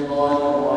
الله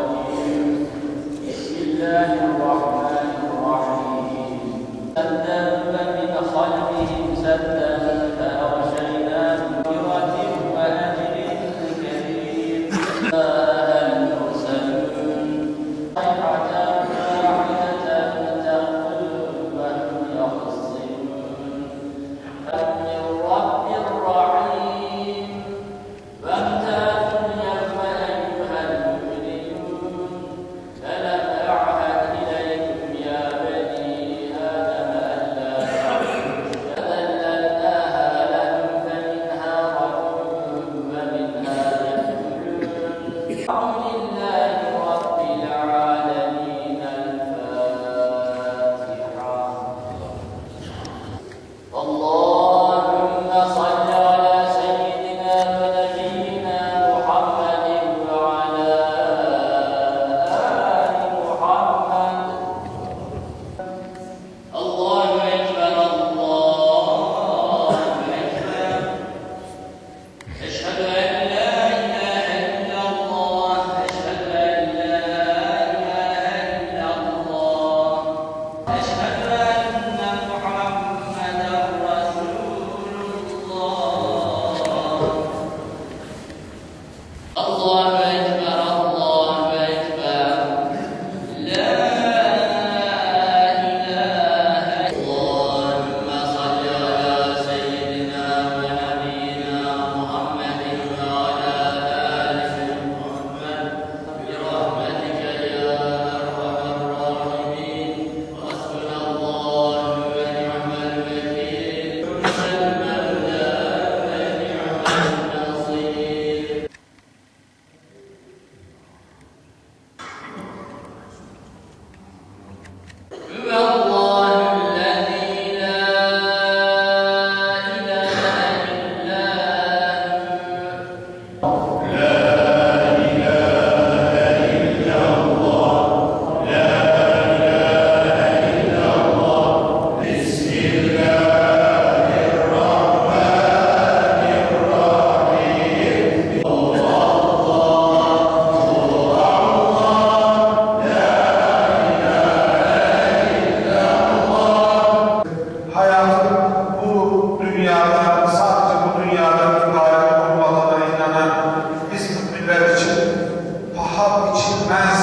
Şarap içilmez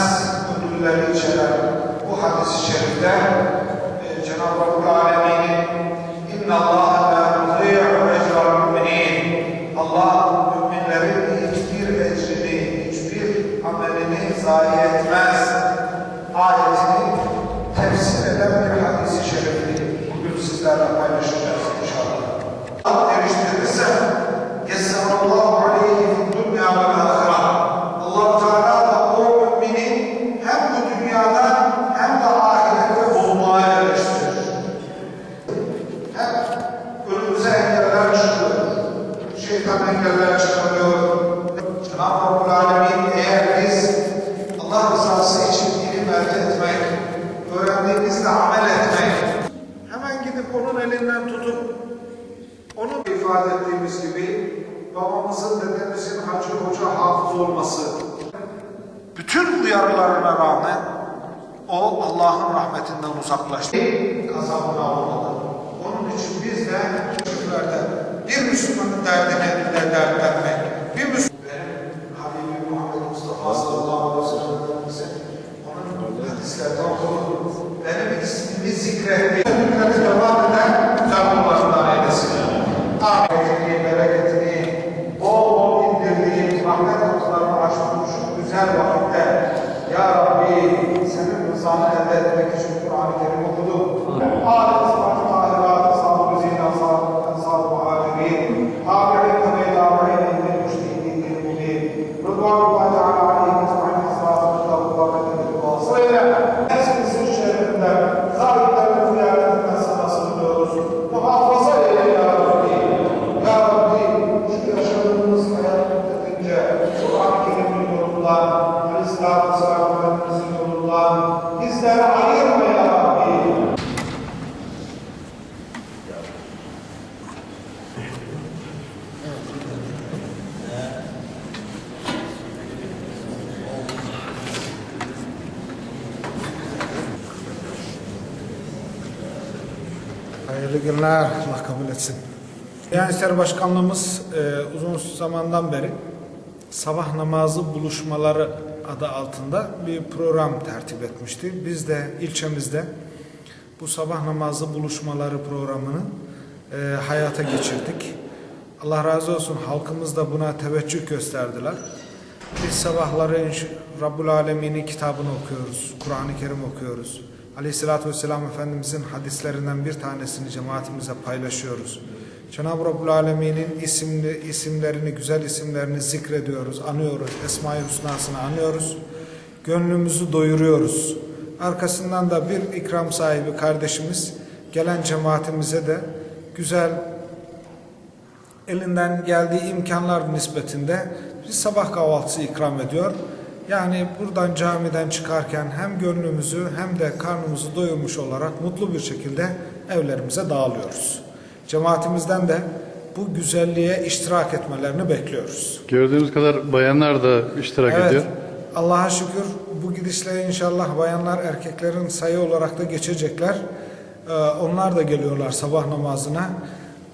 ödülleri içeren bu hadis-i şerifte e, Cenab-ı Rabbul Alemin'in İnna Allah la yudhi'u ecral müminin Allah müminlerin hiçbir ecrini, hiçbir amelini zayi etmez ayetini tefsir eden bir hadis-i şerifini bugün sizlerle paylaşacağız inşallah. Erişti amin. Eğer biz Allah rızası için ilim elde etmek, öğrendiğimizle amel etmek, hemen gidip onun elinden tutup, onu ifade ettiğimiz gibi babamızın, dedemizin hacı hoca hafız olması, bütün uyarılarına rağmen o Allah'ın rahmetinden uzaklaştı. Kazabına uğradı. Onun için biz de şükürlerden bir Müslümanın derdine bile dertlenmeyiz. Hayırlı günler. Allah kabul etsin. Diyanet İşleri Başkanlığımız e, uzun zamandan beri sabah namazı buluşmaları adı altında bir program tertip etmişti. Biz de ilçemizde bu sabah namazı buluşmaları programını e, hayata geçirdik. Allah razı olsun halkımız da buna teveccüh gösterdiler. Biz sabahları Rabbul Alemin'in kitabını okuyoruz, Kur'an-ı Kerim okuyoruz. Aleyhissalatü Vesselam Efendimizin hadislerinden bir tanesini cemaatimize paylaşıyoruz. Cenab-ı Rabbul Alemin'in isimli, isimlerini, güzel isimlerini zikrediyoruz, anıyoruz, Esma-i Hüsna'sını anıyoruz. Gönlümüzü doyuruyoruz. Arkasından da bir ikram sahibi kardeşimiz gelen cemaatimize de güzel elinden geldiği imkanlar nispetinde bir sabah kahvaltısı ikram ediyor. Yani buradan camiden çıkarken hem gönlümüzü hem de karnımızı doyurmuş olarak mutlu bir şekilde evlerimize dağılıyoruz. Cemaatimizden de bu güzelliğe iştirak etmelerini bekliyoruz. Gördüğümüz kadar bayanlar da iştirak Evet. ediyor. Allah'a şükür bu gidişle inşallah bayanlar erkeklerin sayı olarak da geçecekler. Ee, onlar da geliyorlar sabah namazına.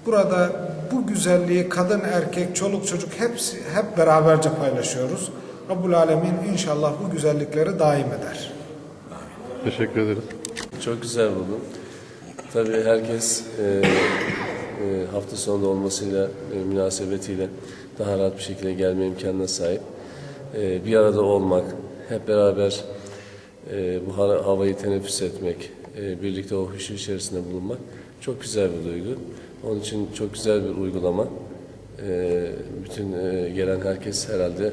Burada bu güzelliği kadın erkek çoluk çocuk hepsi hep beraberce paylaşıyoruz. Rabbul Alemin inşallah bu güzellikleri daim eder. Teşekkür ederiz. Çok güzel buldum. Tabii herkes e, e, hafta sonunda olmasıyla, e, münasebetiyle daha rahat bir şekilde gelme imkanına sahip. E, bir arada olmak, hep beraber e, bu hava- havayı teneffüs etmek, e, birlikte o huşu içerisinde bulunmak çok güzel bir duygu. Onun için çok güzel bir uygulama. E, bütün e, gelen herkes herhalde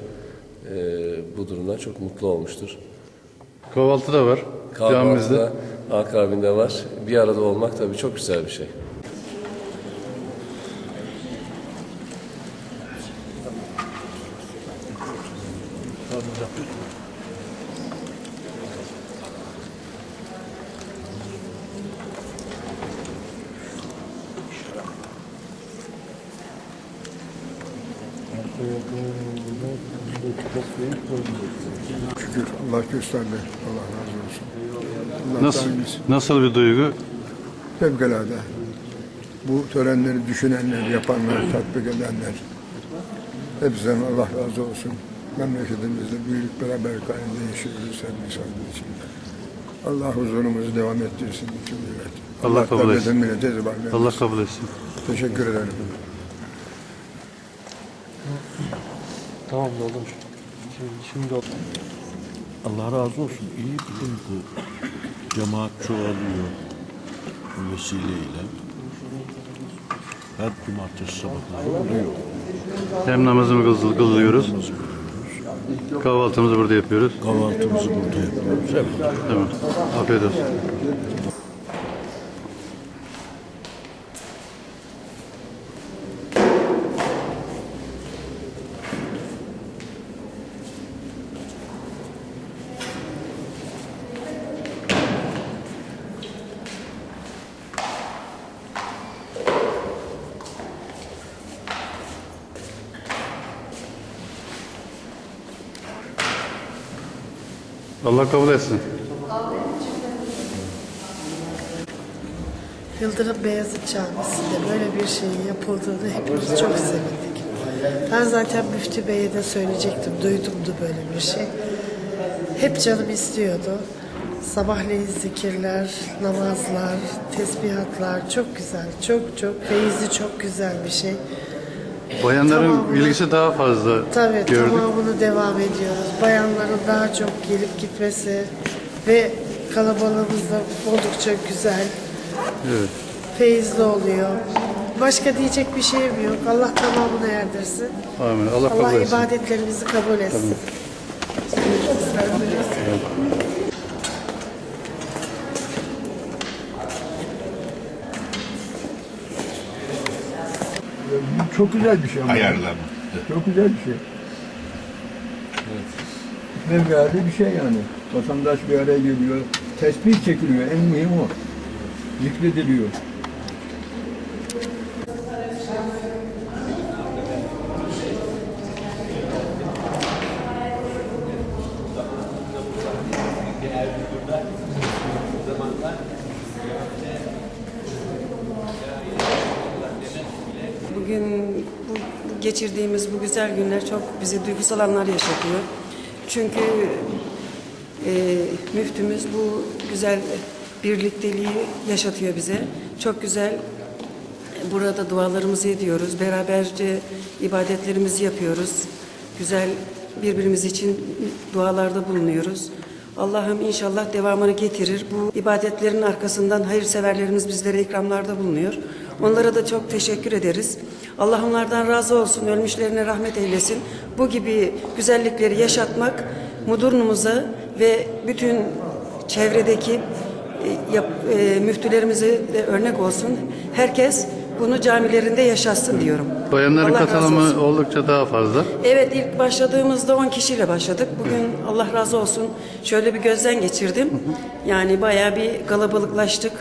bu durumdan çok mutlu olmuştur. Kahvaltı da var camimizde. Kahvaltıda akabinde var. Bir arada olmak tabii çok güzel bir şey. Şükür Allah gösterdi. Allah razı olsun. Allah Nasıl, daimiz. nasıl bir duygu? Fevkalade. Bu törenleri düşünenler, yapanlar, tatbik edenler. Hepsinden Allah razı olsun. Memleketimizde büyük beraberlik halinde yaşıyoruz sevgi saygı içinde. Allah huzurumuzu devam ettirsin bütün millet. Allah kabul etsin. millete. Allah kabul etsin. Teşekkür ederim. Tamam da olur. Şimdi, şimdi ol- Allah razı olsun. İyi bir duygu. Cemaat çoğalıyor bu vesileyle. Her cumartesi sabahları oluyor. Hem namazımı kıl- kılıyoruz. Kahvaltımızı burada yapıyoruz. Kahvaltımızı burada yapıyoruz. Hep Tamam. Afiyet olsun. Allah kabul etsin. Yıldırım Beyazıt Camisi'nde böyle bir şeyin yapıldığını hepimiz çok sevindik. Ben zaten Müftü Bey'e de söyleyecektim, duydumdu böyle bir şey. Hep canım istiyordu. Sabahleyin zikirler, namazlar, tesbihatlar çok güzel, çok çok feyizli çok güzel bir şey. Bayanların Tamamını- ilgisi daha fazla Tabii gördük. tamamını devam ediyoruz. Bayanların daha çok gelip gitmesi ve kalabalığımız da oldukça güzel. Evet. feyizli oluyor. Başka diyecek bir şeyim yok. Allah tamamını erdirsin. Amin. Allah Allah kabul etsin. ibadetlerimizi kabul etsin. Çok güzel bir şey ama. ayarlandı. Çok güzel bir şey. Fevkalade bir şey yani. Vatandaş bir araya geliyor. Tesbih çekiliyor. En mühim o. Zikrediliyor. Bugün bu, bu geçirdiğimiz bu güzel günler çok bizi duygusal anlar yaşatıyor. Çünkü e, müftümüz bu güzel birlikteliği yaşatıyor bize. Çok güzel burada dualarımızı ediyoruz. Beraberce ibadetlerimizi yapıyoruz. Güzel birbirimiz için dualarda bulunuyoruz. Allah'ım inşallah devamını getirir. Bu ibadetlerin arkasından hayırseverlerimiz bizlere ikramlarda bulunuyor. Onlara da çok teşekkür ederiz. Allah onlardan razı olsun, ölmüşlerine rahmet eylesin. Bu gibi güzellikleri yaşatmak Mudurnu'muza ve bütün çevredeki e, yap, e, müftülerimize de örnek olsun. Herkes bunu camilerinde yaşatsın diyorum. Bayanların Allah katılımı oldukça daha fazla. Evet ilk başladığımızda 10 kişiyle başladık. Bugün Allah razı olsun şöyle bir gözden geçirdim. Yani bayağı bir kalabalıklaştık.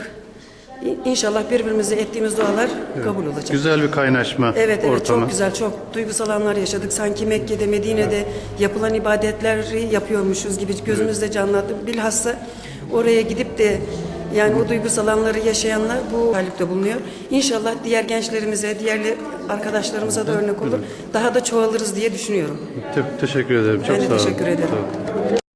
İnşallah birbirimize ettiğimiz dualar kabul olacak. Güzel bir kaynaşma Evet evet ortamı. çok güzel çok duygusal anlar yaşadık. Sanki Mekke'de Medine'de yapılan ibadetleri yapıyormuşuz gibi gözümüzde canlandı. Bilhassa oraya gidip de yani o duygusal anları yaşayanlar bu halde bulunuyor. İnşallah diğer gençlerimize, diğer arkadaşlarımıza da örnek olur. Daha da çoğalırız diye düşünüyorum. Te- teşekkür ederim. Çok Ben de sağ olun. teşekkür ederim. Sağ olun.